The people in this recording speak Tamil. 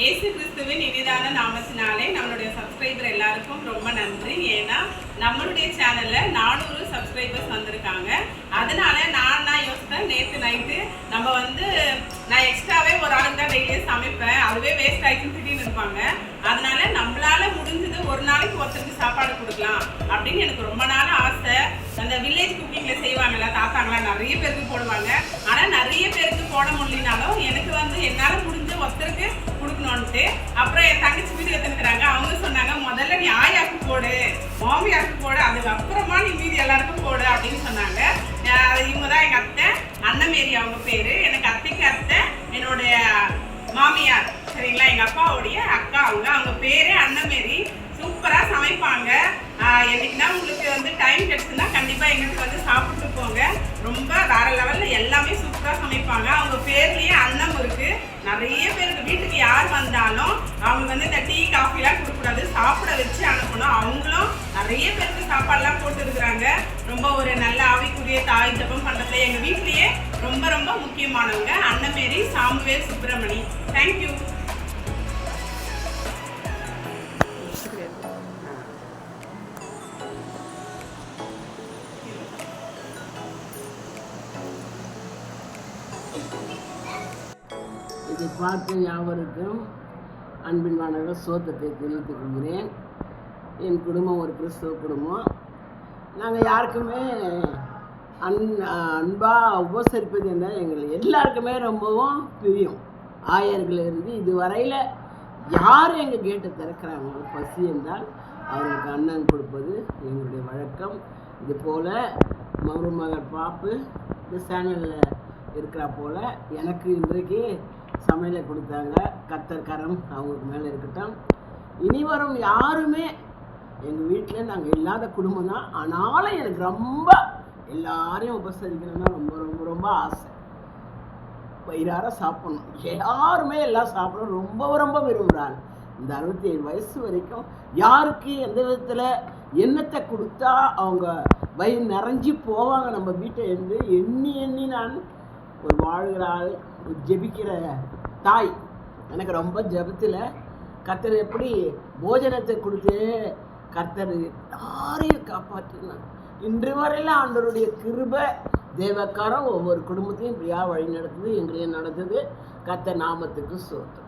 இயேசு கிறிஸ்துவின் இனிதான நாமத்தினாலே நம்மளுடைய சப்ஸ்கிரைபர் எல்லாருக்கும் ரொம்ப நன்றி. ஏன்னா நம்மளுடைய சேனல்ல நானூறு சப்ஸ்கிரைபர்ஸ் வந்திருக்காங்க. அதனால நான் நான் யோசித்தேன்? நேற்று நைட்டு நம்ம வந்து நான் எக்ஸ்ட்ராவே ஒரு ஆளுக்கு தான் டெய்லியும் சமைப்பேன். அதுவே வேஸ்ட் ஆகிடுச்சுன்னு திடீர்னு இருப்பாங்க. அதனால நம்மளால முடிஞ்சது ஒரு நாளைக்கு ஒருத்தருக்கு சாப்பாடு கொடுக்கலாம் அப்படின்னு எனக்கு ரொம்ப நாள் ஆசை. அந்த வில்லேஜ் குக்கிங்ல செய்வாங்கல்ல தாத்தாங்களாம் நிறைய பேருக்கு போடுவாங்க. ஆனா நிறைய பேருக்கு போட முடியலனாலும் எனக்கு வந்து என்னால முடிஞ்ச ஒருத்தருக்கு கொடுக்கணும்ட்டு அப்புறம் என் தங்கச்சி வீடு எடுத்துக்கிறாங்க அவங்க சொன்னாங்க முதல்ல நீ ஆயாக்கு போடு மாமியாருக்கு போடு அதுக்கு அப்புறமா நீ மீதி எல்லாருக்கும் போடு அப்படின்னு சொன்னாங்க. இவங்க தான் எங்கள் அத்தை அன்னமேரி அவங்க பேர். எனக்கு அத்தைக்கு அத்தை என்னுடைய மாமியார் சரிங்களா? எங்கள் அப்பாவுடைய அக்கா அவங்க. அவங்க பேரே அன்னமேரி சூப்பராக சமைப்பாங்க. என்னைக்குன்னா உங்களுக்கு வந்து டைம் கிடச்சுன்னா கண்டிப்பாக எங்களுக்கு வந்து சாப்பிட்டு போங்க. ரொம்ப வேற லெவலில் எல்லாமே சூப்பராக சமைப்பாங்க. அவங்க பேர்லேயே அன்னம் இருக்கு. நிறைய பேருக்கு வீட்டுக்கு யார் வந்தாலும் அவங்க வந்து இந்த டீ காஃபிலாம் கொடுக்கக்கூடாது. சாப்பிட வச்சு அனுப்பணும். அவங்களும் நிறைய பேருக்கு சாப்பாடுலாம் போட்டுருக்குறாங்க ரொம்ப ஒரு நல்ல ஆவிக்குரிய தாய் ஜபம் பண்றதுல எங்க வீட்லயே ரொம்ப ரொம்ப முக்கியமானவங்க அன்னமேரி சாம்புவேல் சுப்பிரமணி. தேங்க்யூ இதை பார்க்கும் யாவருக்கும் அன்பின் மாணவர் சோத்தத்தை தெரிவித்துக் கொள்கிறேன். என் குடும்பம் ஒரு கிறிஸ்தவ குடும்பம். நாங்கள் யாருக்குமே அன் அன்பாக உபசரிப்பது என்ன எங்கள் எல்லாருக்குமே ரொம்பவும் பிரியம். ஆயர்களிலிருந்து இதுவரையில் யார் எங்கள் கேட்டை திறக்கிறாங்களோ பசி என்றால் அவர்களுக்கு அண்ணன் கொடுப்பது எங்களுடைய வழக்கம். இது போல் மருமகள் பாப்பு இந்த சேனலில் இருக்கிறா போல் எனக்கு இன்றைக்கு சமையலை கொடுத்தாங்க. கத்தர் கரம் அவங்களுக்கு மேலே இருக்கட்டும். இனி வரும் யாருமே எங்கள் வீட்டில் நாங்கள் இல்லாத குடும்பம் தான். ஆனாலும் எனக்கு ரொம்ப எல்லாரையும் உபசரிக்கணும்னா ரொம்ப ரொம்ப ரொம்ப ஆசை. வயிறார சாப்பிடணும். யாருமே எல்லாம் சாப்பிடணும். ரொம்ப ரொம்ப விரும்புகிறாங்க இந்த அறுபத்தி ஏழு வயசு வரைக்கும் யாருக்கு எந்த விதத்தில் எண்ணத்தை கொடுத்தா அவங்க வயிறு நிறைஞ்சு போவாங்க நம்ம வீட்டை என்று எண்ணி எண்ணி நான் ஒரு வாழ்கிற ஆள் ஒரு ஜெபிக்கிற தாய். எனக்கு ரொம்ப ஜெபத்தில் கர்த்தர் எப்படி போஜனத்தை கொடுத்து கர்த்தர் யாரையும் காப்பாற்றினார். இன்று வரையில் ஆண்டவருடைய கிருப தேவக்காரம் ஒவ்வொரு குடும்பத்தையும் இப்படியா வழி நடத்துது எங்களையும் நடந்தது. கர்த்தர் நாமத்துக்கு சோத்திரம்